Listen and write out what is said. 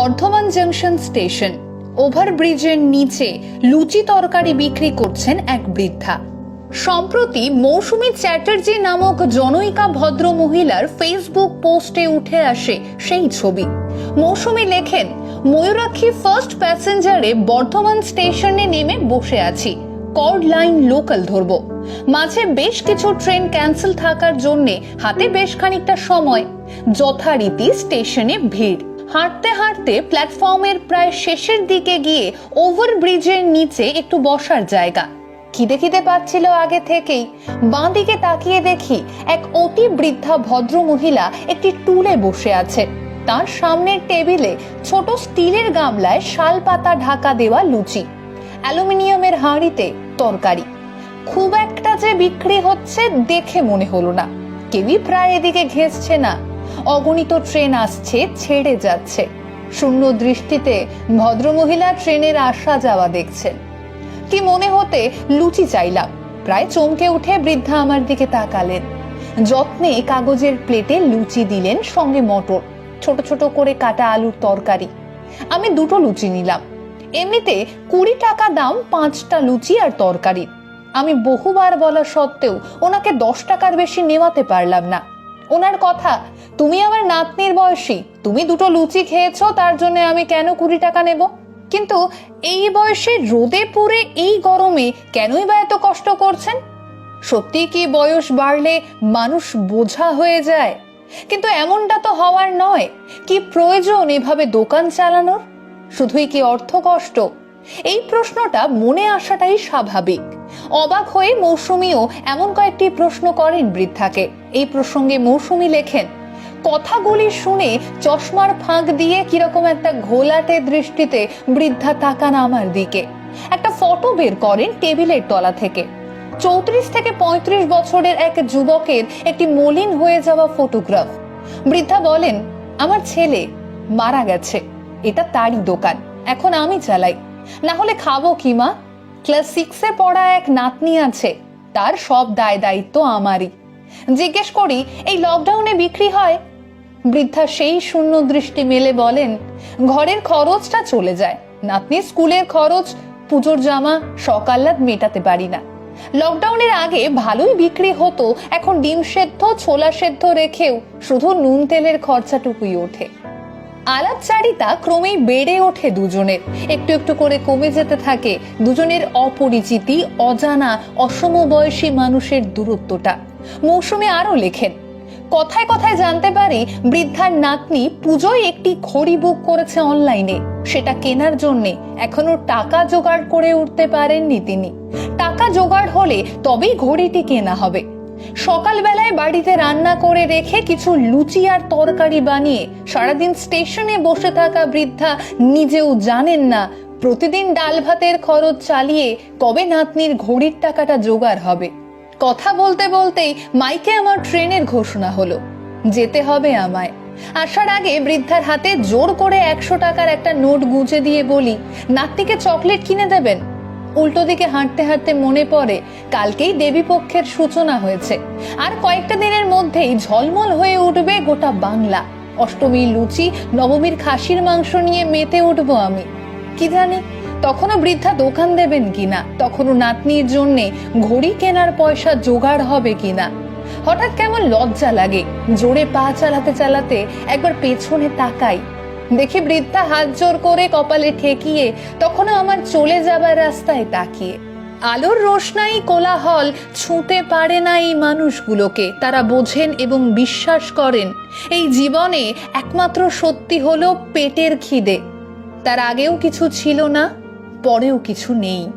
Bardhaman junction station. ওভারব্রিজের নিচে লুচি তরকারি বিক্রি করছেন এক বৃদ্ধা। সম্প্রতি মৌসুমী চ্যাটার্জি নামক জনৈকা ভদ্র মহিলার ফেসবুক পোস্টে উঠে আসে সেই ছবি। মৌসুমী লেখেন, ময়ূরাক্ষী ফার্স্ট প্যাসেঞ্জারে বর্ধমান স্টেশনে নেমে বসে আছি। কর্ড লাইন লোকাল ধরবো। মাঝে বেশ কিছু ট্রেন ক্যান্সেল থাকার জন্যে হাতে বেশ খানিকটা সময়। যথারীতি স্টেশনে ভিড়। হাঁটতে হাঁটতে প্ল্যাটফর্মের প্রায় শেষের দিকে গিয়ে ওভারব্রিজের নিচে একটু বসার জায়গা। খিদে খিদে পাচ্ছিল আগে থেকেই। বাঁ দিকে তাকিয়ে দেখি এক অতি বৃদ্ধা ভদ্র মহিলা একটি টুলে বসে আছে। তার সামনের টেবিলে ছোট স্টিলের গামলায় শাল পাতা ঢাকা দেওয়া লুচি। অ্যালুমিনিয়ামের হাঁড়িতে তরকারি। খুব একটা যে বিক্রি হচ্ছে দেখে মনে হলো না। কেউই প্রায় এদিকে ঘেঁষছে না। অগণিত ট্রেন আসছে, ছেড়ে যাচ্ছে। শূন্য দৃষ্টিতে ভদ্রমহিলা ট্রেনের আসা যাওয়া দেখছেন। কি মনে হতে লুচি চাইলাম। প্রায় চমকে উঠে বৃদ্ধা আমার দিকে তাকালেন। যত্নে কাগজের প্লেটে লুচি দিলেন সঙ্গে মটর, ছোট ছোট করে কাটা আলুর তরকারি। আমি দুটো লুচি নিলাম। এমনিতে কুড়ি টাকা দাম পাঁচটা লুচি আর তরকারি। আমি বহুবার বলা সত্ত্বেও ওনাকে দশ টাকার বেশি নেওয়াতে পারলাম না। ওনার কথা। তুমি আমার নাতনির বয়সী। তুমি দুটো লুচি খেয়েছো, তার জন্য আমি কেন কুড়ি টাকা নেব? কিন্তু এই বয়সে রোদে পুড়ে এই গরমে কেনই বা এত কষ্ট করছেন? সত্যি কি বয়স বাড়লে মানুষ বোঝা হয়ে যায়? কিন্তু এমনটা তো হওয়ার নয়। কি প্রয়োজন এভাবে দোকান চালানোর? শুধুই কি অর্থ কষ্ট? এই প্রশ্নটা মনে আসাটাই স্বাভাবিক। অবাক হয়ে মৌসুমীও এমন কয়েকটি প্রশ্ন করেন বৃদ্ধাকে। এই প্রসঙ্গে মৌসুমী লেখেন, কথাগুলি শুনে চশমার ফাঁক দিয়ে কীরকম একটা ঘোলাটে দৃষ্টিতে বৃদ্ধা তাকান আমার দিকে। একটা ফটো বের করেন টেবিলের তলা থেকে। চৌত্রিশ থেকে পঁয়ত্রিশ বছরের এক যুবকের একটি মলিন হয়ে যাওয়া ফটোগ্রাফ। বৃদ্ধা বলেন, আমার ছেলে মারা গেছে। এটা তারই দোকান। এখন আমি চালাই। না হলে খাব কি মা? ক্লাস সিক্সে পড়া এক নাতনি আছে। তার সব দায় দায়িত্ব আমারই। জিজ্ঞেস করি, এই লকডাউনে বিক্রি হয়? বৃদ্ধা সেই শূন্য দৃষ্টি মেলে বলেন, ঘরের খরচটা চলে যায়। নাতনি স্কুলের খরচ, পুজোর জামা সকাল্লাদ মেটাতে পারি না। লকডাউনের আগে ভালোই বিক্রি হতো, এখন ডিম সেদ্ধ, ছোলা সেদ্ধ রেখেও শুধু নুন তেলের খরচাটুকুই ওঠে। আলাপচারিতা ক্রমেই বেড়ে ওঠে দুজনের। একটু একটু করে কমে যেতে থাকে দুজনের অপরিচিতি, অজানা অসমবয়সী মানুষের দূরত্বটা। মৌসুমে আরও লেখেন, কথায় কথায় জানতে পারি বৃদ্ধার নাতনি পুজোয় একটি ঘড়ি বুক করেছে অনলাইনে। সেটা কেনার জন্যে এখনও টাকা জোগাড় করে উঠতে পারেননি তিনি। টাকা জোগাড় হলে তবেই ঘড়িটি কেনা হবে। সকালবেলায় বাড়িতে রান্না করে রেখে কিছু লুচি আর তরকারি বানিয়ে সারাদিন স্টেশনে বসে থাকা বৃদ্ধা নিজেও জানেন না, প্রতিদিন ডাল ভাতের খরচ চালিয়ে কবে নাতনির ঘড়ির টাকাটা জোগাড় হবে। কথা বলতে বলতেই মাইকে আমার ট্রেনের ঘোষণা হলো, যেতে হবে আমায়। আসার আগে বৃদ্ধার হাতে জোর করে একশো টাকার একটা নোট গুঁজে দিয়ে বলি, নাতনিকে চকলেট কিনে দেবেন? উল্টো দিকে হাঁটতে হাঁটতে মনে পড়ে, কালকেই দেবী পক্ষের সূচনা হয়েছে। আর কয়েকটা দিনের মধ্যেই ঝলমল হয়ে উঠবে গোটা বাংলা। অষ্টমীর লুচি, নবমীর খাসির মাংস নিয়ে মেতে উঠবো আমি। কি জানি, তখনও বৃদ্ধা দোকান দেবেন কিনা? তখনও নাতনির জন্যে ঘড়ি কেনার পয়সা জোগাড় হবে কিনা? হঠাৎ কেমন লজ্জা লাগে, জোরে পা চালাতে চালাতে একবার পেছনে তাকাই। দেখি বৃদ্ধা হাত জোর করে কপালে ঠেকিয়ে তখনও আমার চলে যাবার রাস্তায় তাকিয়ে। আলোর রোশনাই কোলাহল, ছুঁতে পারে না এই মানুষগুলোকে। তারা বোঝেন এবং বিশ্বাস করেন, এই জীবনে একমাত্র সত্যি হলো পেটের খিদে। তার আগেও কিছু ছিল না, পরেও কিছু নেই।